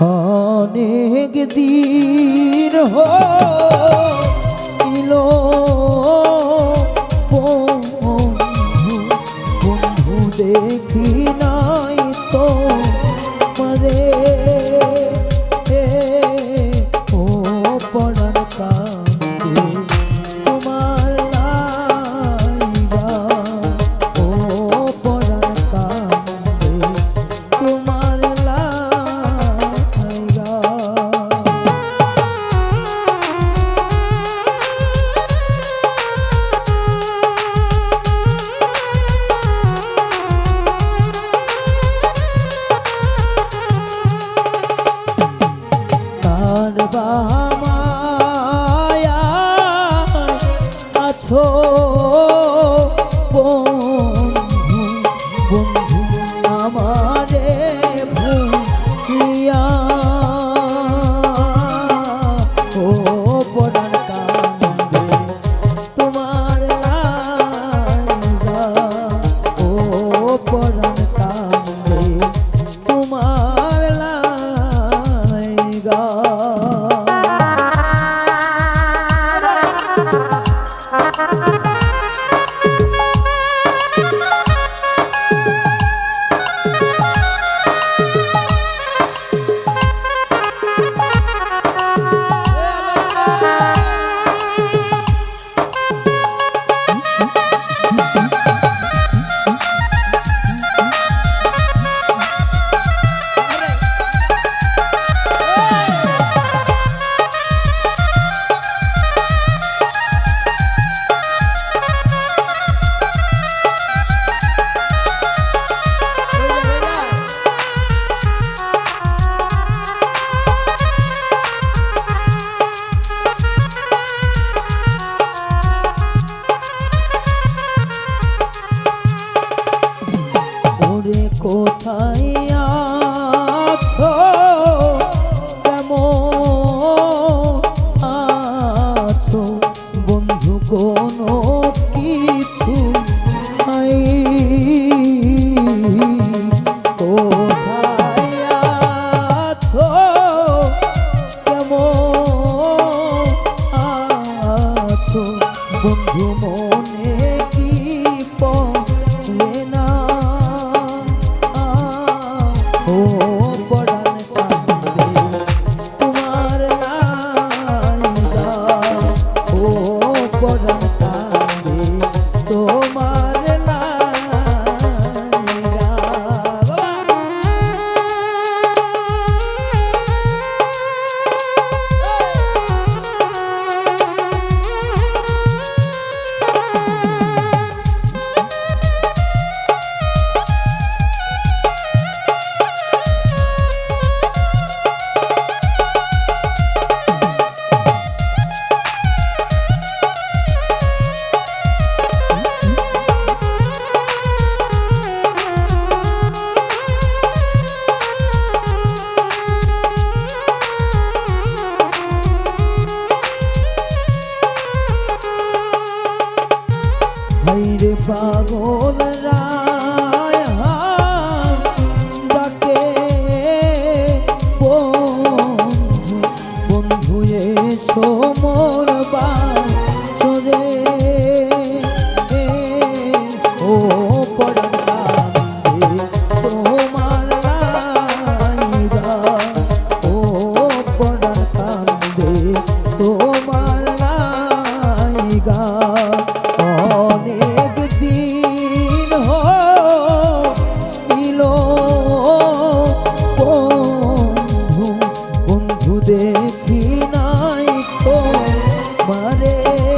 অনেক দিন হল বন্ধু বন্ধু দেখি নাই তো মরে ও পড়ার বাবা আমারে